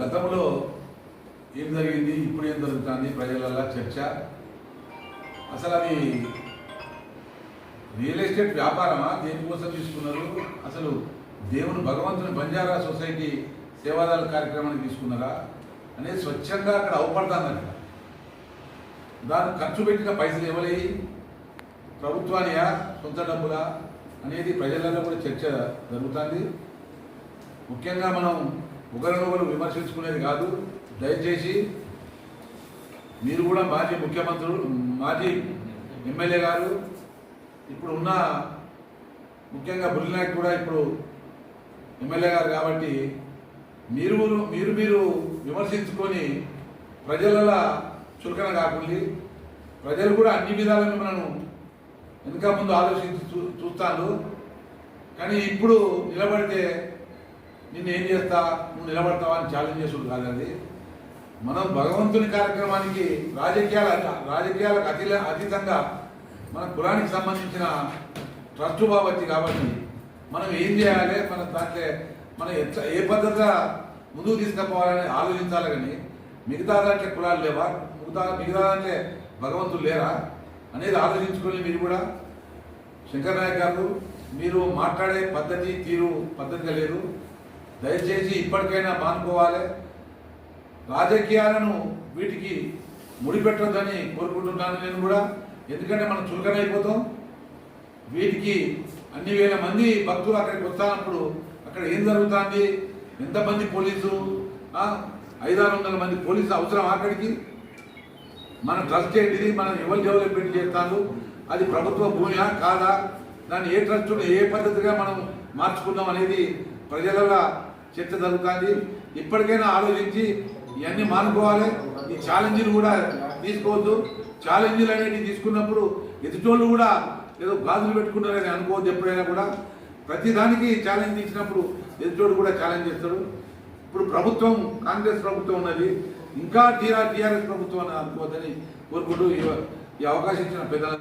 గతంలో ఏం జరిగింది? ఇప్పుడు ఏం జరుగుతుంది? ప్రజలలో చర్చ? అసలు అది రియల్ ఎస్టేట్ వ్యాపారమా? దేనికోసం తీసుకున్నారు? అసలు దేవుని భగవంతుని బంజారా సొసైటీ సేవాదాల కార్యక్రమానికి తీసుకున్నారా? అనేది స్వచ్ఛంగా అక్కడ అవపడుతుంది అక్కడ దానికి ఖర్చు పెట్టిన పైసలు ఇవ్వలేయి ప్రభుత్వానియా? సొంత డబ్బులా? అనేది ప్రజలలో కూడా చర్చ జరుగుతుంది. ముఖ్యంగా మనం ఒకరినొకరు విమర్శించుకునేది కాదు. దయచేసి మీరు కూడా మాజీ ముఖ్యమంత్రులు మాజీ ఎమ్మెల్యే గారు ఇప్పుడు ఉన్న ముఖ్యంగా బుల్లినాయక్ కూడా ఇప్పుడు ఎమ్మెల్యే గారు కాబట్టి మీరు మీరు మీరు విమర్శించుకొని ప్రజల చులకన కాకుండా. ప్రజలు కూడా అన్ని విధాల మిమ్మల్ని వెనుక ముందు ఆలోచించి చూ చూస్తాను. కానీ ఇప్పుడు నిలబడితే నిన్ను ఏం చేస్తా? నువ్వు నిలబడతావా అని ఛాలెంజ్ చేసుడు మనం భగవంతుని కార్యక్రమానికి రాజకీయాల రాజకీయాలకు అతి అతీతంగా మన కులానికి సంబంధించిన ట్రస్ట్ బాబట్టి కాబట్టి మనం ఏం చేయాలి? మన దాంట్లో మనం ఎట్లా ఏ పద్ధతిగా ముందుకు తీసుకుపోవాలని ఆలోచించాలి కానీ మిగతా దాంట్లో కులాలు లేవా? మిగతా మిగతా దాంట్లో భగవంతుడు లేరా? అనేది ఆలోచించుకొని మీరు కూడా శంకర్ నాయక్ గారు మీరు మాట్లాడే పద్ధతి తీరు పద్ధతిగా లేదు. దయచేసి ఇప్పటికైనా మానుకోవాలి రాజకీయాలను వీటికి ముడిపెట్టొద్దని కోరుకుంటున్నాను నేను కూడా. ఎందుకంటే మనం చులకనైపోతాం వీటికి అన్ని వేల మంది భక్తులు అక్కడికి వస్తున్నప్పుడు అక్కడ ఏం జరుగుతుంది? ఎంతమంది పోలీసు? ఐదారు వందల మంది పోలీసు అవసరం అక్కడికి? మన ట్రస్ట్ ఏంటిది? మనం ఎవరు డెవలప్మెంట్ చేస్తాను అది ప్రభుత్వ భూమియా కాదా? దాన్ని ఏ ట్రస్ట్ ఏ పద్ధతిగా మనం మార్చుకుందాం అనేది ప్రజల చర్చ జరుగుతుంది ఇప్పటికైనా ఆలోచించి ఇవన్నీ మానుకోవాలి. ఈ ఛాలెంజ్లు కూడా తీసుకోవద్దు. ఛాలెంజ్లు అనేవి తీసుకున్నప్పుడు ఎదుటోళ్ళు కూడా ఏదో గాజులు పెట్టుకున్నారని అనుకోవద్దు ఎప్పుడైనా కూడా. ప్రతిదానికి ఛాలెంజ్ ఇచ్చినప్పుడు ఎదుటోడు కూడా ఛాలెంజ్ చేస్తాడు. ఇప్పుడు ప్రభుత్వం కాంగ్రెస్ ప్రభుత్వం ఉన్నది. ఇంకా టీఆర్ టీఆర్ఎస్ ప్రభుత్వం అని అనుకోవద్దని కోరుకుంటూ ఈ ఈ అవకాశం ఇచ్చిన పెద్దల